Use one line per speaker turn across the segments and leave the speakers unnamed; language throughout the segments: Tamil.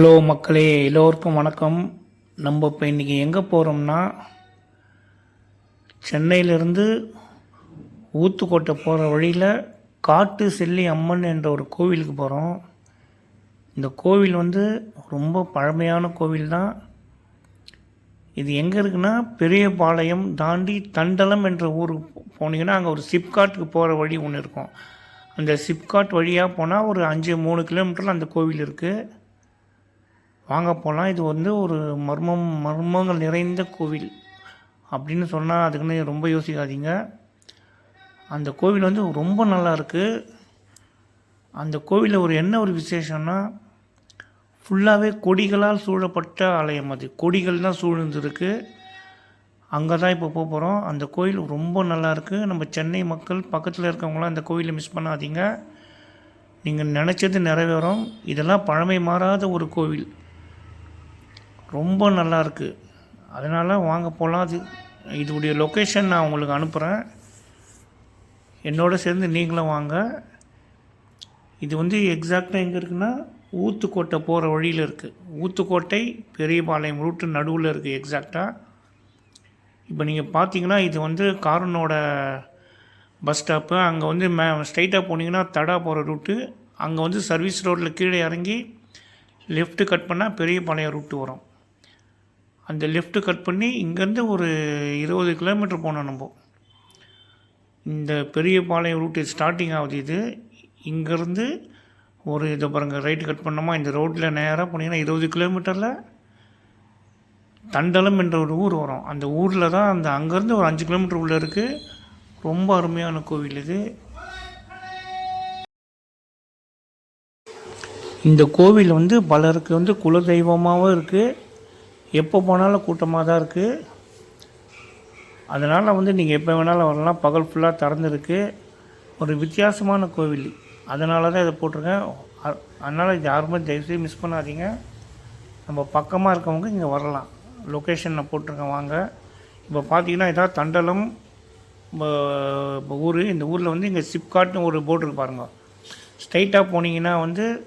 ஹலோ மக்களே எல்லோருக்கும் வணக்கம். நம்ம இப்போ இன்றைக்கி எங்கே போகிறோம்னா சென்னையிலேருந்து ஊத்துக்கோட்டை போகிற வழியில் காட்டு செல்லி அம்மன் என்ற ஒரு கோவிலுக்கு போகிறோம் இந்த கோவில் வந்து ரொம்ப பழமையான கோவில் தான். இது எங்கே இருக்குன்னா பெரியபாளையம் தாண்டி தண்டலம் என்ற ஊருக்கு போனீங்கன்னா அங்கே ஒரு சிப்காட்டுக்கு போகிற வழி ஒன்று இருக்கும். அந்த சிப்காட் வழியாக போனால் ஒரு அஞ்சு மூணு கிலோமீட்டரில் அந்த கோவில் இருக்குது வாங்க போகலாம் இது வந்து ஒரு மர்மம் மர்மங்கள் நிறைந்த கோவில் அப்படின்னு சொன்னால் அதுக்குன்னு ரொம்ப யோசிக்காதீங்க. அந்த கோவில் வந்து ரொம்ப நல்லா இருக்குது அந்த கோவிலில் ஒரு என்ன ஒரு விசேஷம்னா ஃபுல்லாகவே கொடிகளால் சூழப்பட்ட ஆலயம் அது. கொடிகள் தான் சூழ்ந்துருக்கு. அங்கே தான் இப்போ போக போகிறோம் அந்த கோயில் ரொம்ப நல்லா இருக்குது நம்ம சென்னை மக்கள் பக்கத்தில் இருக்கவங்களாம் அந்த கோயிலை மிஸ் பண்ணாதீங்க. நீங்கள் நினச்சது நிறைவேறும். இதெல்லாம் பழமை மாறாத ஒரு கோவில். ரொம்ப நல்லா இருக்குது அதனால் வாங்க போகலாம் அது இதோடைய லொக்கேஷன் நான் உங்களுக்கு அனுப்புகிறேன் என்னோட சேர்ந்து நீங்களும் வாங்க. இது வந்து எக்ஸாக்டாக எங்கே இருக்குன்னா ஊத்துக்கோட்டை போகிற வழியில் இருக்குது ஊத்துக்கோட்டை பெரியபாளையம் ரூட்டு நடுவில் இருக்குது எக்ஸாக்டாக இப்போ நீங்கள் பார்த்தீங்கன்னா இது வந்து காரனோட பஸ் ஸ்டாப்பு அங்கே வந்து மே ஸ்ட்ரைட்டாக போனீங்கன்னா தடா போகிற ரூட்டு அங்கே வந்து சர்வீஸ் ரோட்டில் கீழே இறங்கி லெஃப்ட்டு கட் பண்ணால் பெரியபாளையம் ரூட்டு வரும். அந்த லெஃப்ட்டு கட் பண்ணி இங்கேருந்து ஒரு இருபது கிலோமீட்டர் போனோம் நம்ம. இந்த பெரியபாளையம் ரூட்டு ஸ்டார்டிங் ஆகுது இது. இங்கேருந்து ஒரு இதை பாருங்கள் ரைட்டு கட் பண்ணோமா? இந்த ரோட்டில் நேராக போனீங்கன்னா இருபது கிலோமீட்டரில் தண்டலம் என்ற ஒரு ஊர் வரும். அந்த ஊரில் தான் அந்த அங்கேருந்து ஒரு அஞ்சு கிலோமீட்டர் உள்ளே இருக்குது ரொம்ப அருமையான கோவில் இது. இந்த கோவில் வந்து பலருக்கு வந்து குலதெய்வமாகவும் இருக்குது எப்போ போனாலும் கூட்டமாக தான் இருக்குது அதனால் வந்து நீங்கள் எப்போ வேணாலும் வரலாம். பகல் ஃபுல்லாக திறந்துருக்கு. ஒரு வித்தியாசமான கோவில். அதனால தான் இதை போட்டிருக்கேன். அ- அதனால் இது யாருமே தயவுசெய்து மிஸ் பண்ணாதீங்க. நம்ம பக்கமாக இருக்கவங்க இங்கே வரலாம். லொக்கேஷன் நான் போட்டிருக்கேன் வாங்க. இப்போ பார்த்தீங்கன்னா இதான் தண்டலம் ஊர் இந்த ஊரில் வந்து இங்கே சிப்காட்னு ஒரு போர்டு இருக்கு பாருங்க. ஸ்ட்ரைட்டாக போனீங்கன்னா வந்து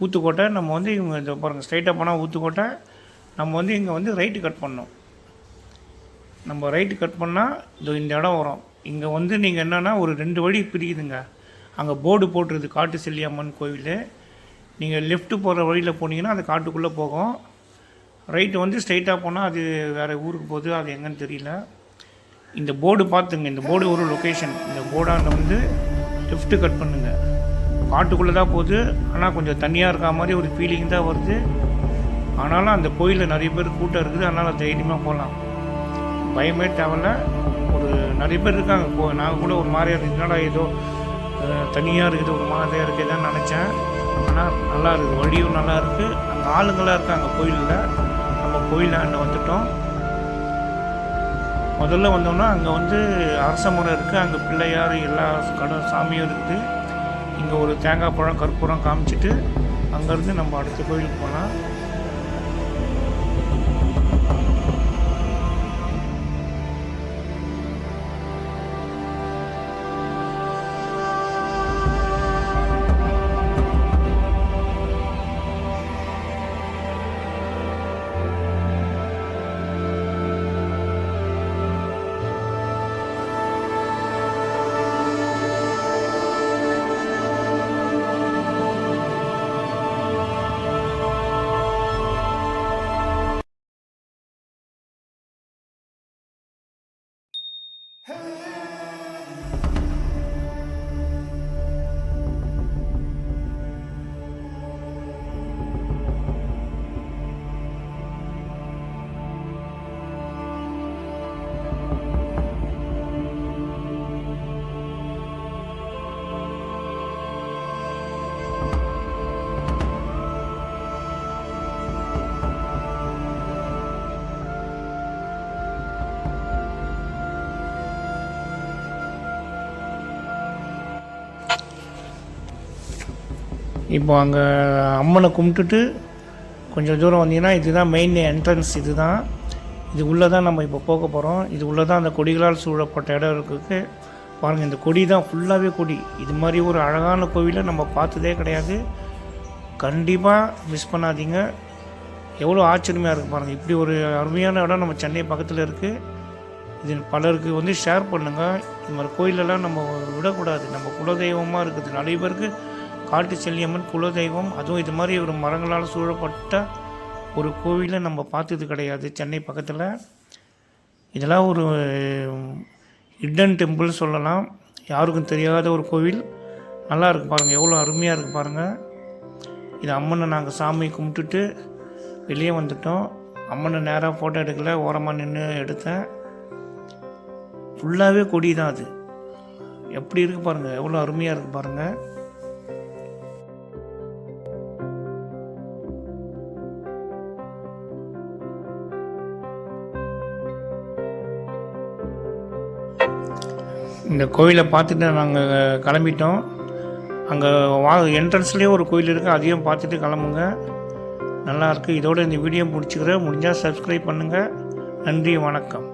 ஊத்துக்கோட்டை நம்ம வந்து இவங்க இந்த பாருங்கள் ஸ்ட்ரைட்டாக போனால் ஊத்துக்கோட்டை நம்ம வந்து இங்கே வந்து ரைட்டு கட் பண்ணோம். நம்ம ரைட்டு கட் பண்ணால் இதோ இந்த இடம் வரும். இங்கே வந்து நீங்கள் என்னென்னா ஒரு ரெண்டு வழி பிரிக்குதுங்க அங்கே போர்டு போட்டுருது காட்டு செல்லியம்மன் கோவில் நீங்கள் லெஃப்ட்டு போகிற வழியில் போனீங்கன்னா அது காட்டுக்குள்ளே போகும். ரைட்டு வந்து ஸ்ட்ரைட்டாக போனால் அது வேறு ஊருக்கு போகுது அது எங்கன்னு தெரியல. இந்த போர்டு பார்த்துங்க இந்த போர்டு ஒரு லொக்கேஷன் இந்த போர்டாண்ட வந்து லெஃப்ட்டு கட் பண்ணுங்க. காட்டுக்குள்ளே தான் போகுது ஆனால் கொஞ்சம் தனியாக இருக்கா மாதிரி ஒரு ஃபீலிங் தான் வருது. ஆனாலும் அந்த கோயிலில் நிறைய பேர் கூட்டம் இருக்குது அதனால் தைரியமாக போகலாம் பயமே தேவையில்ல. ஒரு நிறைய பேர் இருக்காங்க. போ நான் கூட ஒரு மாதிரியாக இருக்கு. என்னடா ஏதோ தனியாக இருக்குது ஒரு மாதிரியாக இருக்குதுன்னு நினச்சேன். ஆனால் நல்லா இருக்குது. வழியும் நல்லா இருக்குது அங்கே ஆளுங்களாக இருக்காங்க கோயிலில். நம்ம கோயிலாண்ட வந்துட்டோம். முதல்ல வந்தோம்னா அங்கே வந்து அரச மரம் இருக்குது அங்கே பிள்ளையார் எல்லா கடவுள் சாமியும் இருக்குது இங்கே ஒரு தேங்காய் பழம் கற்பூரம் காமிச்சிட்டு அங்கேருந்து நம்ம அடுத்த கோயிலுக்கு போகலாம் இப்போ அங்கே அம்மனை கும்பிட்டுட்டு கொஞ்சம் தூரம் வந்தீங்கன்னா இதுதான் மெயின் என்ட்ரன்ஸ் இது தான் இது உள்ளே தான் நம்ம இப்போ போக போகிறோம் இது உள்ளே தான் அந்த கொடிகளால் சூழப்பட்ட இடம் இருக்குது பாருங்கள் இந்த கொடி தான் ஃபுல்லாகவே கொடி. இது மாதிரி ஒரு அழகான கோவிலை நம்ம பார்த்ததே கிடையாது. கண்டிப்பாக மிஸ் பண்ணாதீங்க. எவ்வளோ ஆச்சரியமாக இருக்குது பாருங்கள் இப்படி ஒரு அருமையான இடம் நம்ம சென்னை பக்கத்தில் இருக்குது இது பலருக்கு வந்து ஷேர் பண்ணுங்கள் இந்த மாதிரி கோயிலெல்லாம் நம்ம விடக்கூடாது. நம்ம குலதெய்வமாக இருக்குது நிறைய பேருக்கு காட்டு செல்லியம்மன் குலதெய்வம் அதுவும் இது மாதிரி ஒரு மரங்களால் சூழப்பட்ட ஒரு கோவிலை நம்ம பார்த்தது கிடையாது. சென்னை பக்கத்தில். இதெல்லாம் ஒரு ஹிடன் டெம்பிள் சொல்லலாம். யாருக்கும் தெரியாத ஒரு கோவில். நல்லா இருக்கு பாருங்கள் எவ்வளோ அருமையாக இருக்குது பாருங்கள் இது அம்மனை நாங்கள் சாமி கும்பிட்டுட்டு வெளியே வந்துட்டோம். அம்மனை நேராக ஃபோட்டோ எடுக்கல. ஓரமாக நின்று எடுத்தேன். ஃபுல்லாகவே கொடி தான் அது. எப்படி இருக்குது பாருங்கள் எவ்வளோ அருமையாக இருக்குது பாருங்கள் இந்த கோயிலை பார்த்துட்டு நாங்கள் கிளம்பிட்டோம். அங்கே வா என்ட்ரன்ஸ்லேயே ஒரு கோயில் இருக்குது அதையும் பார்த்துட்டு கிளம்புங்க. நல்லா இருக்குது இதோட இந்த வீடியோ முடிச்சுக்கிறேன். முடிஞ்சால் சப்ஸ்கிரைப் பண்ணுங்கள் நன்றி வணக்கம்.